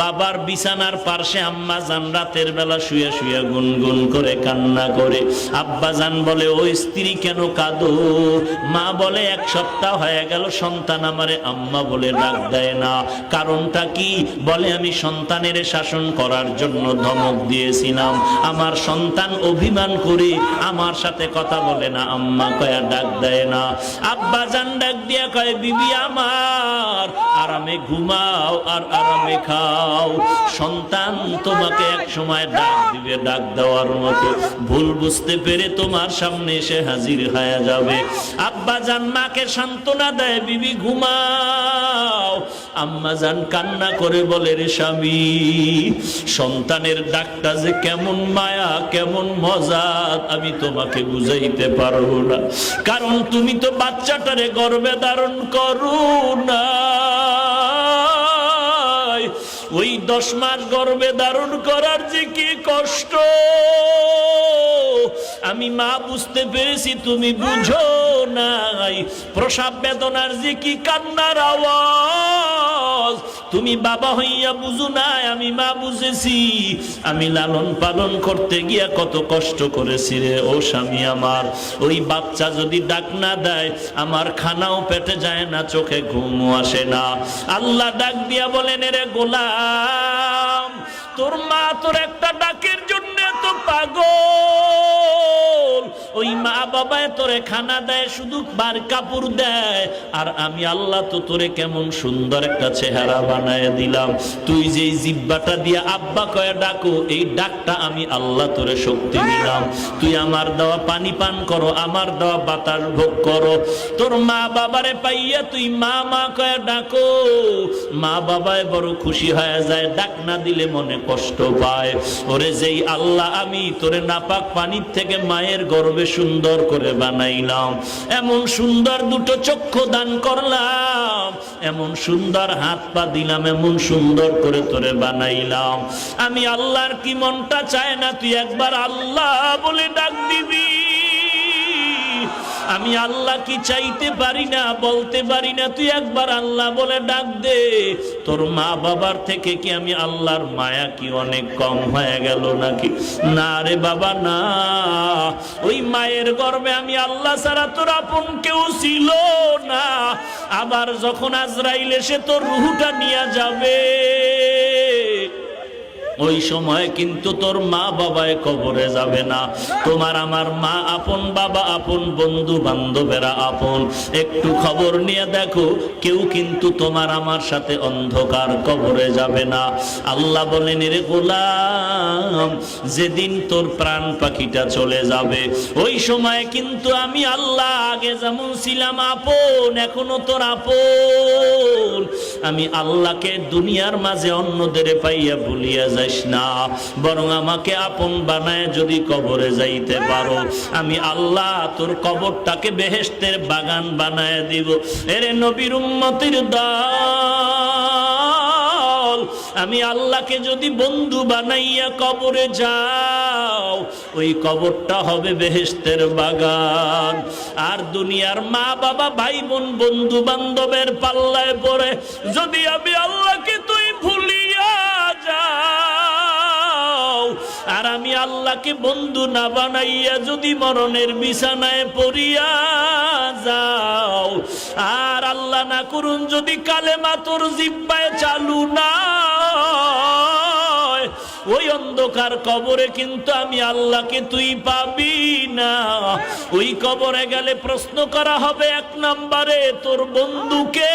বাবার বিছানার পার্শ্বে আম্মা জান রাতের বেলা শুয়ে শুয়ে গুনগুন করে কান্না করে। আব্বা জান বলে, ও স্ত্রী কেন কাঁদো? মা বলে, এক সপ্তাহ হয়ে গেল, সন্তান আমারে আম্মা বলে ডাক দেয় না। কারণটা কি? বলে, আমি সন্তানের শাসন করার জন্য ধমক দিয়েছিলাম। আমার সন্তান অভিমান করে আমার সাথে কথা বলে না, আম্মা কয়া ডাক দেয় না। আব্বা জান ডাক দিয়া কয়, বিবি আমার, আরামে ঘুমাও আর আরামে খাও। সন্তান তোমাকে এক সময় ডাক দিবে, ডাক দেওয়ার মতো। ভুল বুঝতে পেরে তোমার সামনে এসে হাজির হয়ে যাবে। আব্বা জান মাকে সান্ত্বনা দেয়, বিবি ঘুমাও। আম্মা জান কান্না করে বলে, রে স্বামী, সন্তানের ডাকটা যে কেমন মায়া, কেমন মজা, আমি তোমাকে বুঝাইতে পারব না। কারণ তুমি তো বাচ্চাটারে গর্বে ধারণ করো না। ওই দশ মাস গর্বে ধারণ করার যে কি কষ্ট? আমি মা বুঝতে পেরেছি, তুমি বুঝো নাই। প্রসাব বেদনার যে কি কান্নার আওয়াজ? তুমি বাবা হইয়া বুঝো নাই, আমি মা বুঝেছি। আমি লালন পালন করতে গিয়া কত কষ্ট করেছি রে, ও স্বামী আমার। ওই বাচ্চা যদি ডাক না দেয়, আমার খানাও পেটে যায় না, চোখে ঘুমও আসে না। আল্লাহ ডাক দিয়া বলেন রে গোলাম, তোর মা তোর একটা ডাকের জন্য তো পাগল। বাবায় তোরে খানা দেয়, শুধু বার কাপড় দেয়। আর আমি আল্লাহ তো তোরে কেমন সুন্দর একটা চেহারা বানায় দিলাম। তুই যে জিব্বাটা দিয়ে আব্বা কয়ে ডাকো, এই ডাকটা আমি আল্লাহ তোরে শক্তি দিলাম। তুই আমার দেওয়া পানি পান করো, আমার দেওয়া বাতাস ভোগ করো। তোর মা বাবারে পাইয়া তুই মা মা কয়ে ডাকো। মা বাবায় বড় খুশি হয়ে যায়, ডাক না দিলে মনে কষ্ট পায়। ওরে যেই আল্লাহ আমি, তোরে নাপাক পানির থেকে মায়ের গর্বে সুন্দর করে বানাইলাম। এমন সুন্দর দুটো চক্ষু দান করলাম। এমন সুন্দর হাত পা দিলাম, এমন সুন্দর করে তোরে বানাইলাম। আমি আল্লাহর কি মনটা চায় না, তুই একবার আল্লাহ বলে ডাক দিবি। আমি আল্লাহ কি চাইতে পারি না, বলতে পারি না? তুই একবার আল্লাহ বলে ডাক দে। তোর মা বাবার থেকে কি আমি আল্লাহর মায়া কি অনেক কম হয়ে গেল নাকি? না রে বাবা, না। ওই মায়ের গর্বে আমি আল্লাহ ছাড়া তোর আপন কেউ ছিল না। আবার যখন আজরাইল এসে তোর রুহুটা নিয়ে যাবে ওই সময় কিন্তু তোর মা বাবায় কবরে যাবে না। তোমার আমার মা আপন বাবা, আপন বন্ধু বান্ধবেরা আপন। একটু খবর নিয়ে দেখো, কেউ কিন্তু তোমার আমার সাথে অন্ধকার কবরে যাবে না। আল্লাহ বলেন রে গোলাম, যেদিন তোর প্রাণ পাখিটা চলে যাবে, ওই সময় কিন্তু আমি আল্লাহ আগে যেমন ছিলাম আপন, এখনও তোর আপন। আমি আল্লাহকে দুনিয়ার মাঝে অন্যদের পাইয়া ভুলিয়া যাইস না। বরং আমাকে আপন বানায় যদি কবরে যাইতে পারো, আমি আল্লাহ তোর কবরটাকে বেহেস্তের বাগান বানায় দিব। এরে নবীর উম্মতির দল, আমি আল্লাহকে যদি বন্ধু বানাইয়া কবরে যাও, ওই কবরটা হবে বেহেস্তের বাগান। আর দুনিয়ার মা বাবা ভাই বোন বন্ধু বান্ধবের পাল্লায় পড়ে, যদি আমি আল্লাহকে তুই ভুলিয়া আর আমি আল্লাহকে বন্ধু না বানাইয়া যদি মরণের বিছানায় পড়িয়া যাও, আর আল্লাহ না করুন যদি কালেমা তোর জিব্বায় চালু না ওই অন্ধকার কবরে কিন্তু আমি আল্লাহকে তুই পাবি না। ওই কবরে গেলে প্রশ্ন করা হবে, এক নম্বরে তোর বন্ধুকে